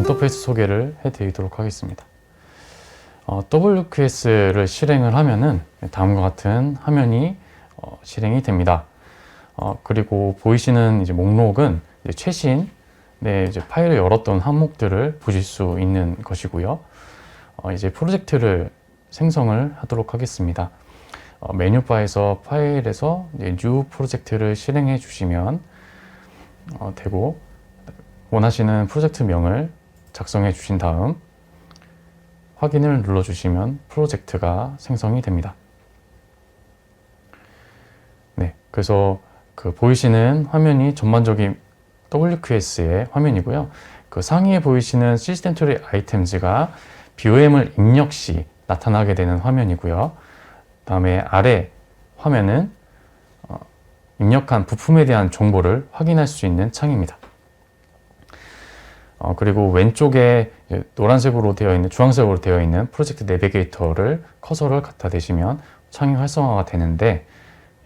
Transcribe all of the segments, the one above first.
인터페이스 소개를 해드리도록 하겠습니다. 어, WQS를 실행을 하면은 다음과 같은 화면이 어, 실행이 됩니다. 어, 그리고 보이시는 이제 목록은 이제 최신 네, 이제 파일을 열었던 항목들을 보실 수 있는 것이고요. 어, 이제 프로젝트를 생성을 하도록 하겠습니다. 어, 메뉴 바에서 파일에서 이제 new 프로젝트를 실행해 주시면 어, 되고 원하시는 프로젝트 명을 작성해 주신 다음 확인을 눌러 주시면 프로젝트가 생성이 됩니다. 네, 그래서 그 보이시는 화면이 전반적인 WQS의 화면이고요. 그 상위에 보이시는 시스템 트리 아이템즈가 BOM을 입력 시 나타나게 되는 화면이고요. 다음에 아래 화면은 어, 입력한 부품에 대한 정보를 확인할 수 있는 창입니다. 어, 그리고 왼쪽에 노란색으로 되어 있는 주황색으로 되어 있는 프로젝트 내비게이터를 커서를 갖다 대시면 창이 활성화가 되는데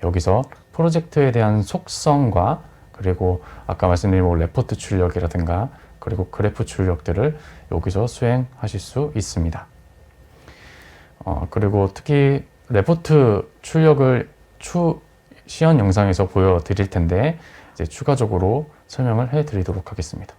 여기서 프로젝트에 대한 속성과 그리고 아까 말씀드린 뭐 레포트 출력이라든가 그리고 그래프 출력들을 여기서 수행하실 수 있습니다. 어, 그리고 특히 레포트 출력을 추 시연 영상에서 보여드릴 텐데 이제 추가적으로 설명을 해드리도록 하겠습니다.